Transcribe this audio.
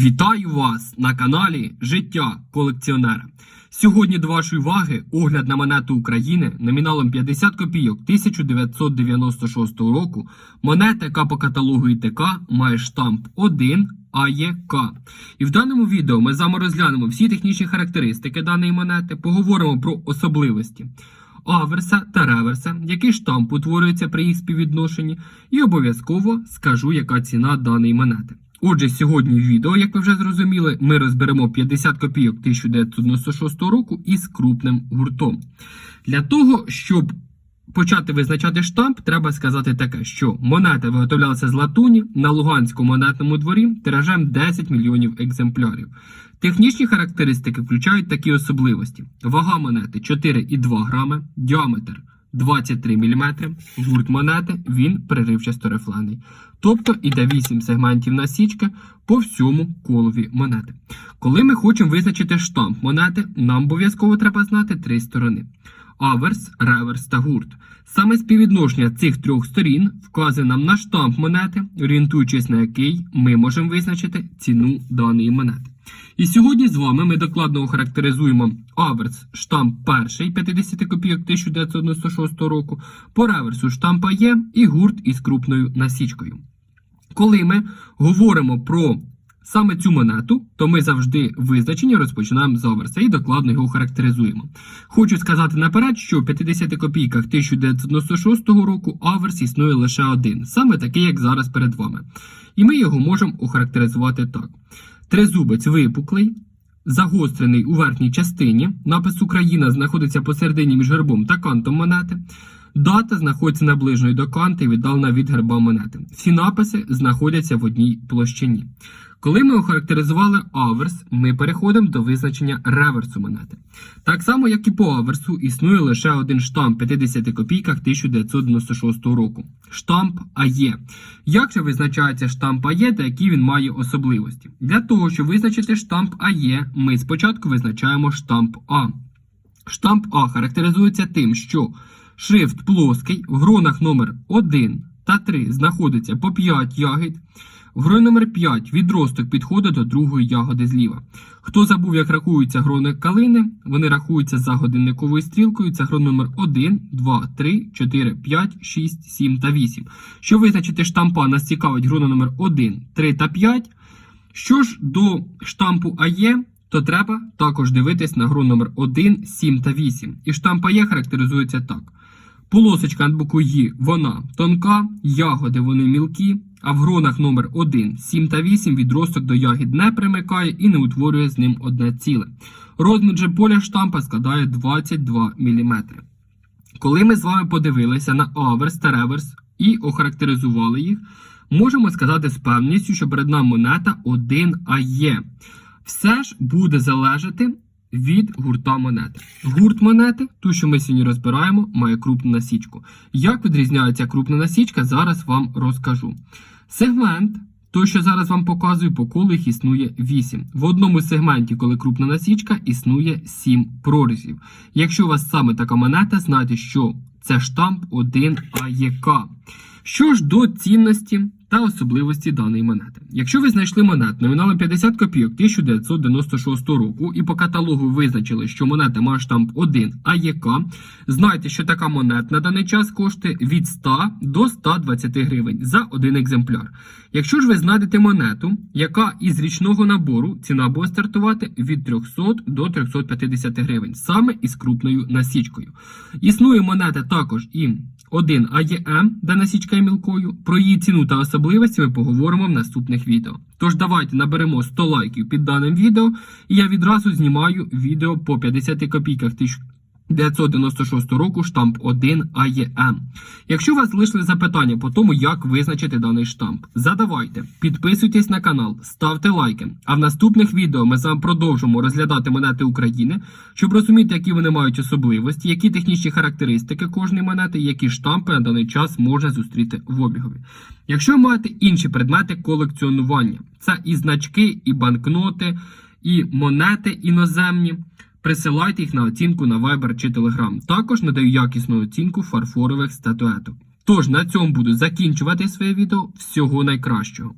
Вітаю вас на каналі Життя колекціонера. Сьогодні до вашої уваги огляд на монету України номіналом 50 копійок 1996 року. Монета, яка по каталогу ІТК має штамп 1 АЄК. І в даному відео ми з вами розглянемо всі технічні характеристики даної монети, поговоримо про особливості аверса та реверса, який штамп утворюється при їх співвідношенні, і обов'язково скажу, яка ціна даної монети. Отже, сьогодні в відео, як ви вже зрозуміли, ми розберемо 50 копійок 1996 року із крупним гуртом. Для того, щоб почати визначати штамп, треба сказати таке, що монета виготовлялася з латуні на Луганському монетному дворі тиражем 10 мільйонів екземплярів. Технічні характеристики включають такі особливості: вага монети 4,2 грами, діаметр 23 мм, гурт монети він переривчасто рифлений. Тобто іде 8 сегментів насічки по всьому колові монети. Коли ми хочемо визначити штамп монети, нам обов'язково треба знати три сторони: аверс, реверс та гурт. Саме співвідношення цих трьох сторін вказує нам на штамп монети, орієнтуючись на який ми можемо визначити ціну даної монети. І сьогодні з вами ми докладно охарактеризуємо аверс штамп перший 50 копійок 1996 року, по реверсу штампа є і гурт із крупною насічкою. Коли ми говоримо про саме цю монету, то ми завжди визначення розпочинаємо з аверса і докладно його характеризуємо. Хочу сказати наперед, що в 50 копійках 1996 року аверс існує лише один, саме такий, як зараз перед вами. І ми його можемо охарактеризувати так. Тризубець випуклий, загострений у верхній частині. Напис Україна знаходиться посередині між гербом та кантом монети. Дата знаходиться наближною до канти і віддалена від герба монети. Всі написи знаходяться в одній площині. Коли ми охарактеризували аверс, ми переходимо до визначення реверсу монети. Так само, як і по аверсу, існує лише один штамп 50 копійках 1996 року. Штамп АЄ. Як же визначається штамп АЄ та які він має особливості? Для того, щоб визначити штамп АЄ, ми спочатку визначаємо штамп А. Штамп А характеризується тим, що шрифт плоский, в гронах номер 1 та 3 знаходиться по 5 ягід. В гроні номер 5 відросток підходить до другої ягоди зліва. Хто забув, як рахуються грони калини, вони рахуються за годинниковою стрілкою. Це грон номер 1, 2, 3, 4, 5, 6, 7 та 8. Щоб визначити штампа, нас цікавить грона номер 1, 3 та 5. Що ж до штампу АЄ, то треба також дивитись на гру номер 1, 7 та 8. І штамп АЄ характеризується так. Полосочка над буквою «Ї» вона тонка, ягоди вони мілкі, а в гронах номер 1, 7 та 8 відросток до ягід не примикає і не утворює з ним одне ціле. Розмір же поля штампа складає 22 мм. Коли ми з вами подивилися на аверс та реверс і охарактеризували їх, можемо сказати з певністю, що перед нами монета 1 АЄ. Все ж буде залежати від гурта монети. Гурт монети, ту, що ми сьогодні розбираємо, має крупну насічку. Як відрізняється крупна насічка, зараз вам розкажу. Сегмент, той, що зараз вам показую, по колу їх існує 8. В одному сегменті, коли крупна насічка, існує 7 прорізів. Якщо у вас саме така монета, знайте, що це штамп 1 АЄК. Що ж до цінності та особливості даної монети. Якщо ви знайшли монету номіналом 50 копійок 1996 року і по каталогу визначили, що монета має штамп 1 АЄК, знайте, що така монета на даний час коштує від 100 до 120 гривень за один екземпляр. Якщо ж ви знайдете монету, яка із річного набору ціна буде стартувати від 300 до 350 гривень, саме із крупною насічкою. Існує монета також і 1 АЄМ, де насічка є мілкою. Про її ціну та особливості ми поговоримо в наступних відео. Тож давайте наберемо 100 лайків під даним відео, і я відразу знімаю відео по 50 копійках 1996 року штамп 1 АЄМ. Якщо у вас залишили запитання по тому, як визначити даний штамп, задавайте, підписуйтесь на канал, ставте лайки. А в наступних відео ми з вами продовжимо розглядати монети України, щоб розуміти, які вони мають особливості, які технічні характеристики кожної монети, які штампи на даний час можна зустріти в обігові. Якщо ви маєте інші предмети колекціонування, це і значки, і банкноти, і монети іноземні. Присилайте їх на оцінку на Viber чи Telegram. Також надаю якісну оцінку фарфорових статуеток. Тож на цьому буду закінчувати своє відео. Всього найкращого.